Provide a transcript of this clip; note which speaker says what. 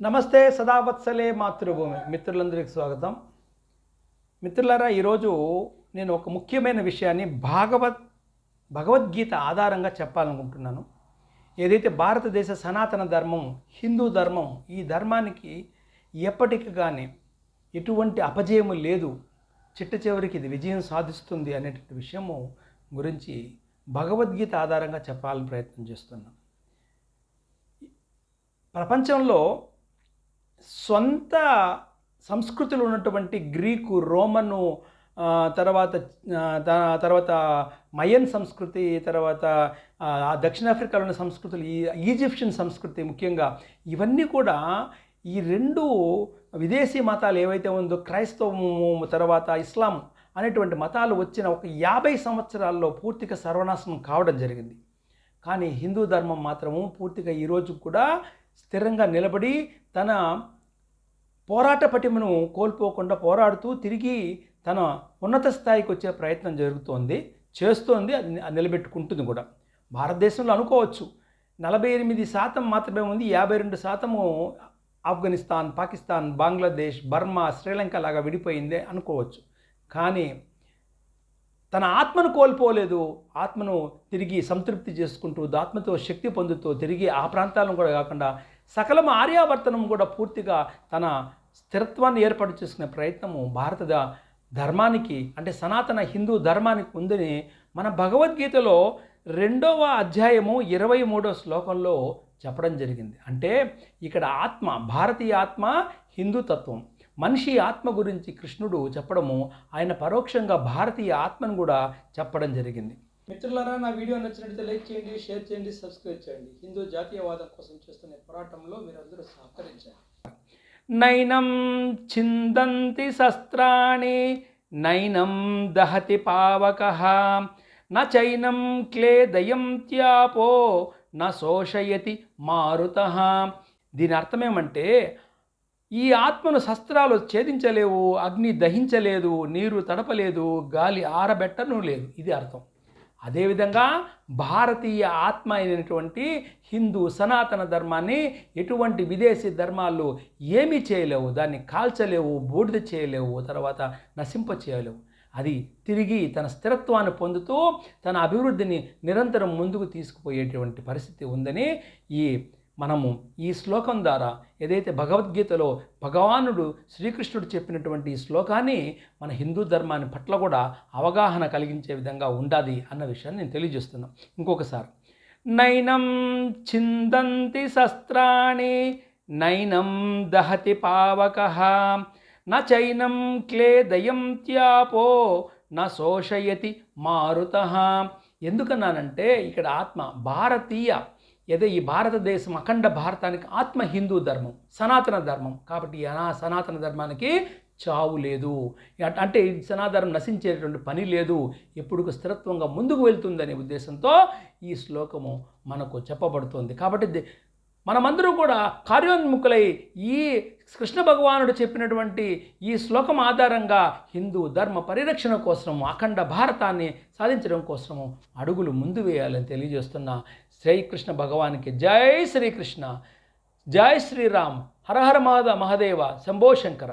Speaker 1: నమస్తే సదావత్సలే మాతృభూమి. మిత్రులందరికీ స్వాగతం. మిత్రులారా ఈరోజు నేను ఒక ముఖ్యమైన విషయాన్ని భాగవత్ భగవద్గీత ఆధారంగా చెప్పాలనుకుంటున్నాను. ఏదైతే భారతదేశ సనాతన ధర్మం హిందూ ధర్మం ఈ ధర్మానికి ఎప్పటికి కానీ ఎటువంటి అపజయము లేదు చిట్ట చివరికి ఇది విజయం సాధిస్తుంది అనేటువంటి విషయము గురించి భగవద్గీత ఆధారంగా చెప్పాలని ప్రయత్నం చేస్తున్నాను. ప్రపంచంలో సొంత సంస్కృతులు ఉన్నటువంటి గ్రీకు రోమను తర్వాత తర్వాత మయన్ సంస్కృతి తర్వాత దక్షిణాఫ్రికాలో ఉన్న సంస్కృతులు ఈ ఈజిప్షియన్ సంస్కృతి ముఖ్యంగా ఇవన్నీ కూడా ఈ రెండు విదేశీ మతాలు ఏవైతే ఉందో క్రైస్తవము తర్వాత ఇస్లాం అనేటువంటి మతాలు వచ్చిన ఒక యాభై సంవత్సరాల్లో పూర్తిగా సర్వనాశనం కావడం జరిగింది. కానీ హిందూ ధర్మం మాత్రము పూర్తిగా ఈరోజు కూడా స్థిరంగా నిలబడి తన పోరాట పటిమను కోల్పోకుండా పోరాడుతూ తిరిగి తన ఉన్నత స్థాయికి వచ్చే ప్రయత్నం జరుగుతోంది చేస్తోంది అది నిలబెట్టుకుంటుంది కూడా. భారతదేశంలో అనుకోవచ్చు. నలభై ఎనిమిది శాతం మాత్రమే ఉంది యాభై రెండు శాతము ఆఫ్ఘనిస్తాన్ పాకిస్తాన్ బంగ్లాదేశ్ బర్మా శ్రీలంక లాగా విడిపోయిందే అనుకోవచ్చు. కానీ తన ఆత్మను కోల్పోలేదు ఆత్మను తిరిగి సంతృప్తి చేసుకుంటూ ఆత్మతో శక్తి పొందుతూ తిరిగి ఆ ప్రాంతాలను కూడా కాకుండా సకలం ఆర్యావర్తనం కూడా పూర్తిగా తన స్థిరత్వాన్ని ఏర్పాటు చేసుకునే ప్రయత్నము భారత ధర్మానికి అంటే సనాతన హిందూ ధర్మానికి ఉందని మన భగవద్గీతలో రెండవ అధ్యాయము ఇరవై మూడో శ్లోకంలో చెప్పడం జరిగింది. అంటే ఇక్కడ ఆత్మ భారతీయ ఆత్మ హిందూ తత్వం. మనిషి ఆత్మ గురించి కృష్ణుడు చెప్పడము ఆయన పరోక్షంగా భారతీయ ఆత్మను కూడా చెప్పడం జరిగింది. మిత్రులారా నా వీడియో నచ్చినట్లయితే లైక్ చేయండి షేర్ చేయండి సబ్స్క్రైబ్ చేయండి. హిందూ జాతీయవాదం కోసం చేస్తున్న పోరాటంలో మీరందరూ సహకరించాలి నైనం చిందంతి శస్త్రాణి నైనం దహతి పావక న చైనం క్లేదయం త్యాపో న శోషయతి మారుత. దీని అర్థమేమంటే ఈ ఆత్మను శస్త్రాలు ఛేదించలేవు అగ్ని దహించలేదు నీరు తడపలేదు గాలి ఆరబెట్టను లేదు. ఇది అర్థం. అదేవిధంగా భారతీయ ఆత్మ అయినటువంటి హిందూ సనాతన ధర్మాన్ని ఎటువంటి విదేశీ ధర్మాలు ఏమీ చేయలేవు. దాన్ని కాల్చలేవు బూడిద చేయలేవు తర్వాత నశింప చేయలేవు. అది తిరిగి తన స్థిరత్వాన్ని పొందుతూ తన అభివృద్ధిని నిరంతరం ముందుకు తీసుకుపోయేటువంటి పరిస్థితి ఉందని ఈ మనము ఈ శ్లోకం ద్వారా ఏదైతే భగవద్గీతలో భగవానుడు శ్రీకృష్ణుడు చెప్పినటువంటి ఈ శ్లోకాన్ని మన హిందూ ధర్మాన్ని పట్ల కూడా అవగాహన కలిగించే విధంగా ఉండాలి అన్న విషయాన్ని నేను తెలియజేస్తున్నాను. ఇంకొకసారి. నైనం చిందంతి శస్త్రాణి నైనం దహతి పావక. నైనం చైనం క్లేదయం త్యాపో నోషయతి మారుత. ఎందుకన్నానంటే ఇక్కడ ఆత్మ భారతీయ ఏదో ఈ భారతదేశం అఖండ భారతానికి ఆత్మ హిందూ ధర్మం సనాతన ధర్మం. కాబట్టి ఆ అనా సనాతన ధర్మానికి చావు లేదు. అంటే ఈ సనాతనం నశించేటువంటి పని లేదు. ఎప్పుడు స్థిరత్వంగా ముందుకు వెళ్తుందనే ఉద్దేశంతో ఈ శ్లోకము మనకు చెప్పబడుతుంది. కాబట్టి మనమందరూ కూడా కార్యోన్ముఖులై ఈ కృష్ణ భగవానుడు చెప్పినటువంటి ఈ శ్లోకం ఆధారంగా హిందూ ధర్మ పరిరక్షణ కోసము అఖండ భారతాన్ని సాధించడం కోసము అడుగులు ముందు వేయాలని తెలియజేస్తున్న. శ్రీకృష్ణ భగవానికి జై శ్రీకృష్ణ జై శ్రీరామ్ హర హర మహదేవ శంభో శంకర.